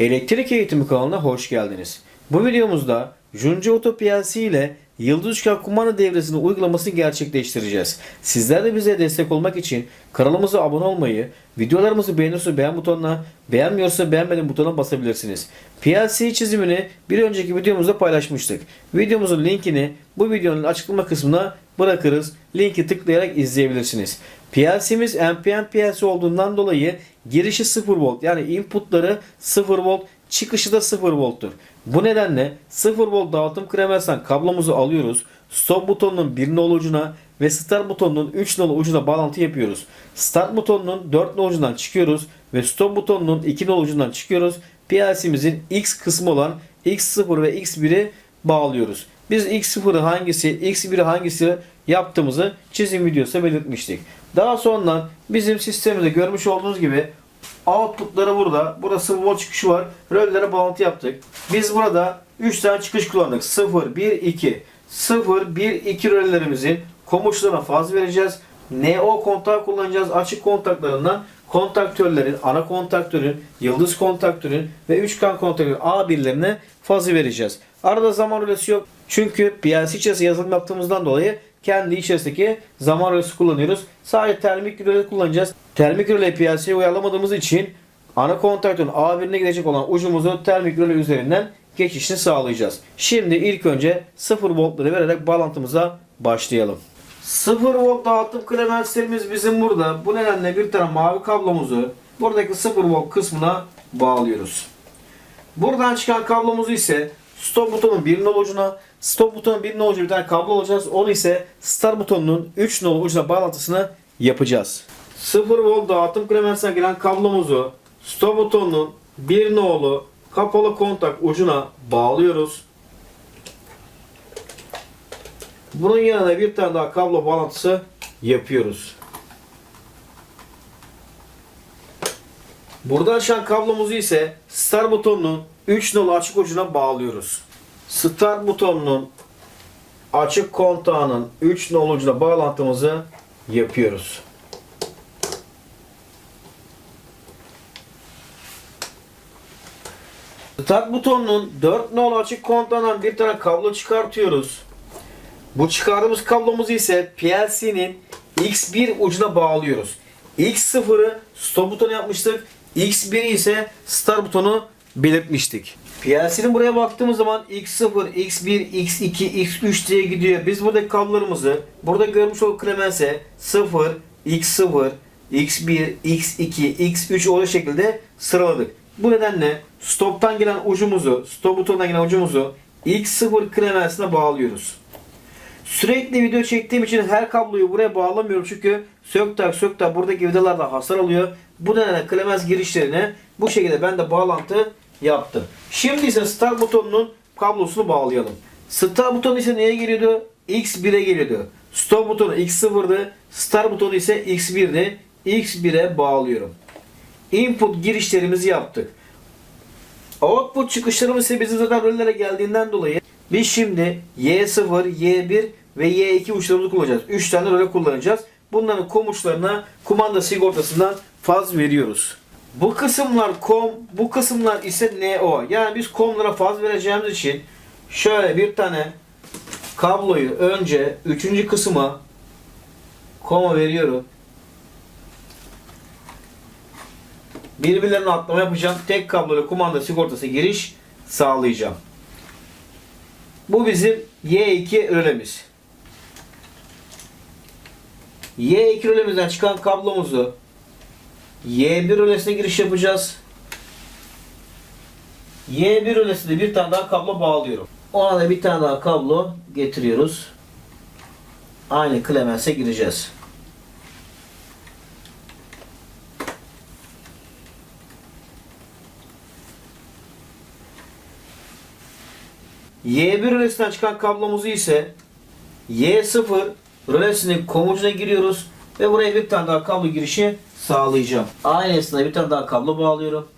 Elektrik Eğitimi kanalına hoş geldiniz. Bu videomuzda Junji Auto PLC ile Yıldız Üçgen kumanda devresinin uygulamasını gerçekleştireceğiz. Sizler de bize destek olmak için kanalımıza abone olmayı, videolarımızı beğeniyorsa beğen butonuna, beğenmiyorsa beğenmedim butonuna basabilirsiniz. PLC çizimini bir önceki videomuzda paylaşmıştık. Videomuzun linkini bu videonun açıklama kısmına bırakırız. Linki tıklayarak izleyebilirsiniz. PLC'miz NPN PLC olduğundan dolayı girişi 0 volt yani inputları 0 volt çıkışı da 0 volttur. Bu nedenle 0 volt dağıtım kremersen kablomuzu alıyoruz. Stop butonunun 1 nolu ucuna ve start butonunun 3 nolu ucuna bağlantı yapıyoruz. Start butonunun 4 nolu ucundan çıkıyoruz ve stop butonunun 2 nolu ucundan çıkıyoruz. PLC'mizin X kısmı olan X0 ve X1'i bağlıyoruz. Biz X0'ı hangisi, X1'i hangisi yaptığımızı çizim videosu belirtmiştik. Daha sonra bizim sistemimizde görmüş olduğunuz gibi outputları burada. Burası volt çıkışı var. Röllere bağlantı yaptık. Biz burada 3 tane çıkış kullandık. 0, 1, 2. 0, 1, 2 röllerimizin komutlarına faz vereceğiz. NO kontağı kullanacağız. Açık kontaklarından kontaktörlerin, ana kontaktörün, yıldız kontaktörün ve üçgen kontaktörün A1'lerine fazı vereceğiz. Arada zaman rölesi yok. Çünkü PLC içerisinde yazılım yaptığımızdan dolayı kendi içerisindeki zaman rölesi kullanıyoruz. Sadece termik röle kullanacağız. Termik röle PLC'ye uyarlamadığımız için ana kontaktörün A1'ine gidecek olan ucumuzu termik röle üzerinden geçişini sağlayacağız. Şimdi ilk önce 0 voltları vererek bağlantımıza başlayalım. 0 volt dağıtım klemenslerimiz bizim burada. Bu nedenle bir tane mavi kablomuzu buradaki 0 volt kısmına bağlıyoruz. Buradan çıkan kablomuzu ise stop butonun 1 nol ucuna, stop butonun 1 nol ucuna bir tane kablo olacağız. Onu ise start butonunun 3 nol ucuna bağlantısını yapacağız. 0 volt dağıtım klemensine giren kablomuzu stop butonunun 1 nolu kapalı kontak ucuna bağlıyoruz. Bunun yanına bir tane daha kablo bağlantısı yapıyoruz. Buradan çıkan kablomuzu ise start butonunun 3 nolu açık ucuna bağlıyoruz. Start butonunun açık kontağının 3 nolu ucuna bağlantımızı yapıyoruz. Start butonunun 4 nolu açık kontağından bir tane kablo çıkartıyoruz. Bu çıkardığımız kablomuzu ise PLC'nin X1 ucuna bağlıyoruz. X0'ı stop butonu yapmıştık. X1'i ise start butonu belirtmiştik. PLC'nin buraya baktığımız zaman X0, X1, X2, X3 diye gidiyor. Biz buradaki kablolarımızı burada görmüş olduğu klemense 0, X0, X1, X2, X3 olduğu şekilde sıraladık. Bu nedenle stop'tan gelen ucumuzu, stop butonundan gelen ucumuzu X0 klemensine bağlıyoruz. Sürekli video çektiğim için her kabloyu buraya bağlamıyorum çünkü sök tak sök tak buradaki vidalarda hasar alıyor. Bu nedenle klemens girişlerine bu şekilde ben de bağlantı yaptım. Şimdi ise start butonunun kablosunu bağlayalım. Start butonu ise neye geliyordu? X1'e geliyordu. Stop butonu X0'dı. Start butonu ise X1'di. X1'e bağlıyorum. Input girişlerimizi yaptık. Output çıkışlarımız ise bizim zaten rollere geldiğinden dolayı biz şimdi Y0, Y1 ve Y2 uçlarımızı kullanacağız. 3 tane röle kullanacağız. Bunların kom uçlarına kumanda sigortasından faz veriyoruz. Bu kısımlar kom, bu kısımlar ise NO. Yani biz komlara faz vereceğimiz için şöyle bir tane kabloyu önce 3. kısma koma veriyorum. Birbirlerine atlama yapacağım. Tek kabloyla kumanda sigortası giriş sağlayacağım. Bu bizim Y2 rölemiz. Y2 rölemizden çıkan kablomuzu Y1 rölesine giriş yapacağız. Y1 rölesine bir tane daha kablo bağlıyorum. Ona da bir tane daha kablo getiriyoruz. Aynı klemense gireceğiz. Y1 rölesinden çıkan kablomuzu ise Y0 rölesinin komucuna giriyoruz ve buraya bir tane daha kablo girişi sağlayacağım. Aynısına bir tane daha kablo bağlıyorum.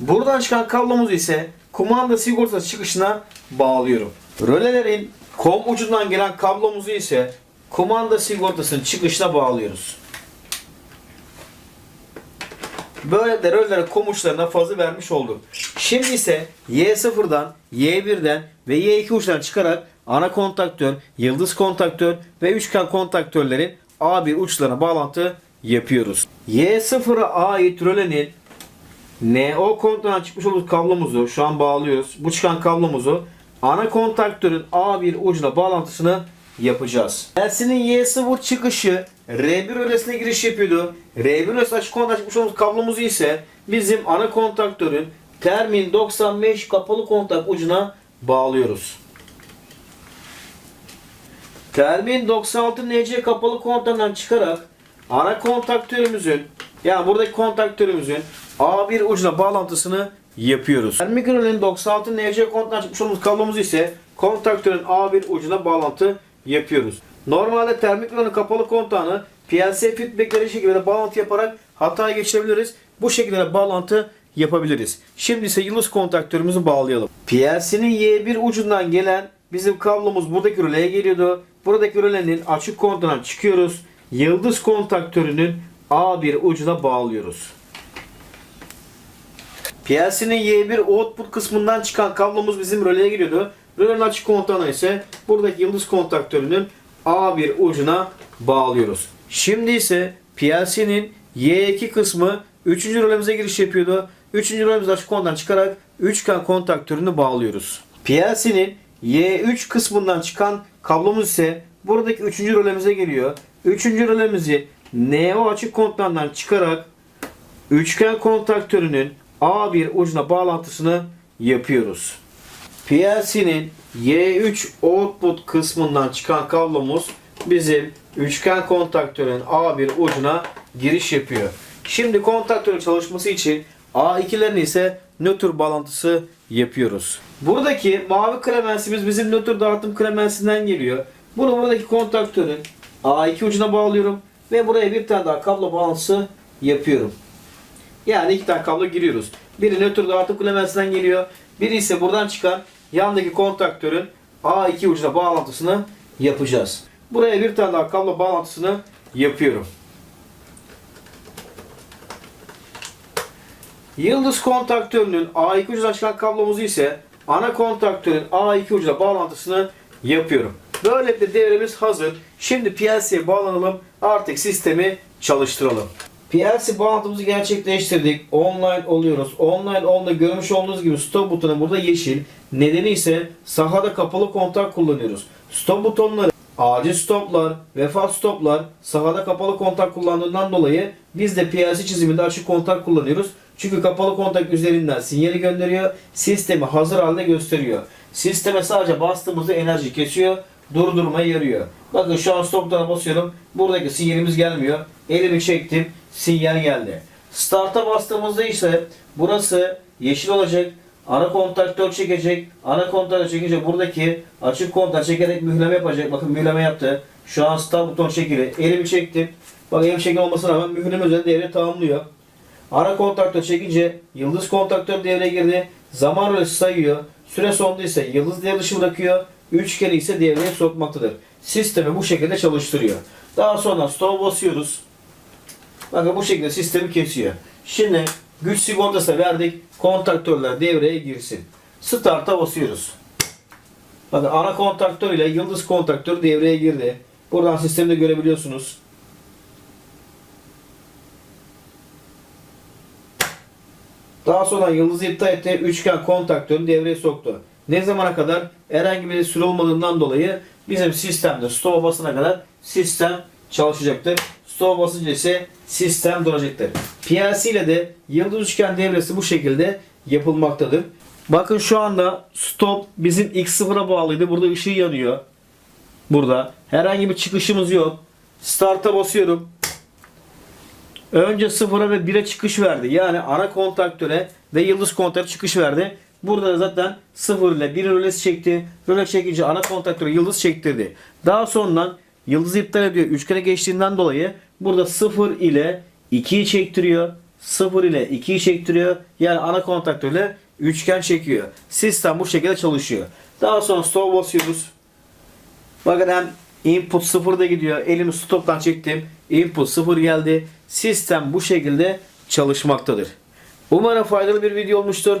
Buradan çıkan kablomuzu ise kumanda sigortası çıkışına bağlıyorum. Rölelerin kom ucundan gelen kablomuzu ise kumanda sigortasının çıkışına bağlıyoruz. Böyle de rölere komuşlarına fazla vermiş olduk. Şimdi ise Y0'dan, Y1'den ve Y2 uçlarından çıkarak ana kontaktör, yıldız kontaktör ve üçgen kontaktörlerin A1 uçlarına bağlantı yapıyoruz. Y0'a ait rölenin NO kontaktörden çıkmış olduğu kablomuzu şu an bağlıyoruz. Bu çıkan kablomuzu ana kontaktörün A1 ucuna bağlantısını yapacağız. Elsinin Y0 çıkışı R1 öresine giriş yapıyordu. R1 öresine açık kontak çıkmış olduğumuz kablomuzu ise bizim ana kontaktörün termin 95 kapalı kontak ucuna bağlıyoruz. Termin 96 NC kapalı kontaktan çıkarak ana kontaktörümüzün yani buradaki kontaktörümüzün A1 ucuna bağlantısını yapıyoruz. Termik ürünün 96 NC kontaktan çıkmış olduğumuz kablomuzu ise kontaktörün A1 ucuna bağlantı yapıyoruz. Normalde termik ürünün kapalı kontağını PLC feedbackleri şekilde bağlantı yaparak hataya geçirebiliriz. Bu şekilde bağlantı yapabiliriz. Şimdi ise yıldız kontaktörümüzü bağlayalım. PLC'nin Y1 ucundan gelen bizim kablomuz buradaki röleye geliyordu. Buradaki rölenin açık kontağından çıkıyoruz. Yıldız kontaktörünün A1 ucuna bağlıyoruz. PLC'nin Y1 output kısmından çıkan kablomuz bizim röleye giriyordu. Rölenin açık kontağına ise buradaki yıldız kontaktörünün A1 ucuna bağlıyoruz. Şimdi ise PLC'nin Y2 kısmı 3. rölemize giriş yapıyordu. 3. rölemizi açık kontağından çıkarak üçgen kontaktörünü bağlıyoruz. PLC'nin Y3 kısmından çıkan kablomuz ise buradaki 3. rölemize geliyor. 3. rölemizi NO açık kontağından çıkarak üçgen kontaktörünün A1 ucuna bağlantısını yapıyoruz. PLC'nin Y3 output kısmından çıkan kablomuz bizim üçgen kontaktörün A1 ucuna giriş yapıyor. Şimdi kontaktörün çalışması için A2'lerin ise nötr bağlantısı yapıyoruz. Buradaki mavi klemensimiz bizim nötr dağıtım klemensinden geliyor. Bunu buradaki kontaktörün A2 ucuna bağlıyorum ve buraya bir tane daha kablo bağlantısı yapıyorum. Yani iki tane kablo giriyoruz. Biri nötr dağıtım klemensinden geliyor. Biri ise buradan çıkan yandaki kontaktörün A2 ucuna bağlantısını yapacağız. Buraya bir tane daha kablo bağlantısını yapıyorum. Yıldız kontaktörünün A2 ucuna çıkan kablomuzu ise ana kontaktörün A2 ucuna bağlantısını yapıyorum. Böylelikle devremiz hazır. Şimdi PLC'ye bağlanalım. Artık sistemi çalıştıralım. PLC bağlantımızı gerçekleştirdik. Online oluyoruz. Online olduğunda görmüş olduğunuz gibi stop butonu burada yeşil. Nedeni ise sahada kapalı kontak kullanıyoruz. Stop butonları acil stoplar, vefat stoplar sahada kapalı kontak kullandığından dolayı biz de PLC çiziminde açık kontak kullanıyoruz. Çünkü kapalı kontak üzerinden sinyali gönderiyor. Sistemi hazır halde gösteriyor. Sisteme sadece bastığımızda enerji kesiyor. Durdurmaya yarıyor. Bakın şu an stop butona basıyorum. Buradaki sinyalimiz gelmiyor. Elimi çektim. Sinyal geldi. Start'a bastığımızda ise burası yeşil olacak. Ana kontaktör çekecek. Ana kontaktör çekince buradaki açık kontak çekerek mühleme yapacak. Bakın mühleme yaptı. Şu an start buton çekili. Elimi çektim. Bak elim çekili olmasına rağmen mühleme üzerinde devre tamamlıyor. Ana kontaktör çekince yıldız kontaktör devreye girdi. Zaman rölesi sayıyor. Süre sonunda ise yıldız devre dışı bırakıyor. Üçgeni ise devreye sokmaktadır. Sistemi bu şekilde çalıştırıyor. Daha sonra stop basıyoruz. Bakın bu şekilde sistemi kesiyor. Şimdi güç sigortası verdik. Kontaktörler devreye girsin. Start'a basıyoruz. Bakın ana kontaktör ile yıldız kontaktör devreye girdi. Buradan sistemi de görebiliyorsunuz. Daha sonra yıldızı iptal etti. Üçgen kontaktörünü devreye soktu. Ne zamana kadar? Herhangi bir süre olmadığından dolayı bizim sistemde stop'a basana kadar sistem çalışacaktır. Stop'a basınca ise sistem duracaktır. PLC ile de yıldız üçgen devresi bu şekilde yapılmaktadır. Bakın şu anda stop bizim X0'a bağlıydı. Burada ışığı yanıyor. Burada. Herhangi bir çıkışımız yok. Start'a basıyorum. Önce 0'a ve 1'e çıkış verdi. Yani ana kontaktöre ve yıldız kontaktöre çıkış verdi. Burada da zaten 0 ile 1 rölesi çekti. Röle çekince ana kontaktöre yıldız çektirdi. Daha sonra yıldızı iptal ediyor. Üçgene geçtiğinden dolayı burada 0 ile 2'yi çektiriyor. 0 ile 2'yi çektiriyor. Yani ana kontaktörle üçgen çekiyor. Sistem bu şekilde çalışıyor. Daha sonra stop basıyoruz. Bakın hem input 0'da gidiyor. Elimi stop'tan çektim. Input 0 geldi. Sistem bu şekilde çalışmaktadır. Umarım faydalı bir video olmuştur.